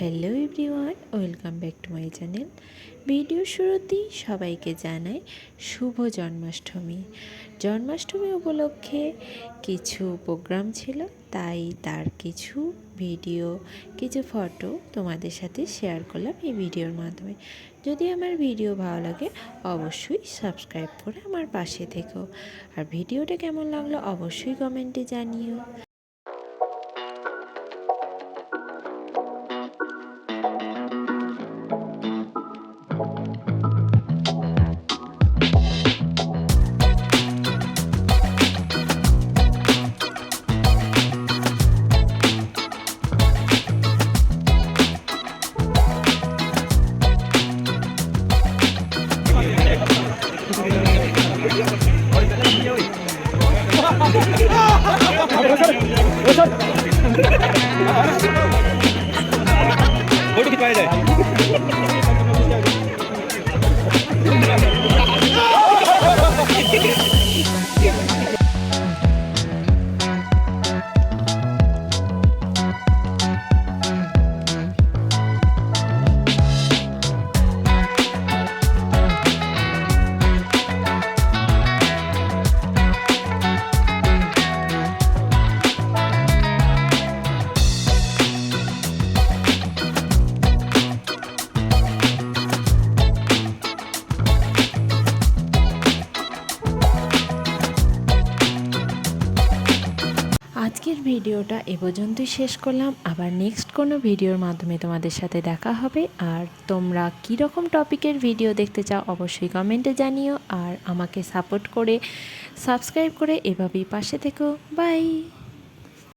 Hello everyone, welcome back to my channel. Video শুরুতেই সবাইকে জানাই শুভ জন্মাষ্টমী। জন্মাষ্টমী উপলক্ষে কিছু প্রোগ্রাম ছিল, তাই তার কিছু ভিডিও, কিছু ফটো তোমাদের সাথে শেয়ার করলাম এই ভিডিওর মাধ্যমে। যদি আমার ভিডিও ভালো লাগে, অবশ্যই সাবস্ক্রাইব করে আমার পাশে থেকো। আর ভিডিওটা কেমন লাগল, অবশ্যই কমেন্টে জানিও। 머리 이렇게 봐야 돼. আজকের ভিডিওটা এ পর্যন্তই শেষ করলাম। আবার নেক্সট কোনো ভিডিওর মাধ্যমে তোমাদের সাথে দেখা হবে। আর তোমরা কীরকম টপিকের ভিডিও দেখতে চাও অবশ্যই কমেন্টে জানিও। আর আমাকে সাপোর্ট করে সাবস্ক্রাইব করে এভাবেই পাশে থেকো। বাই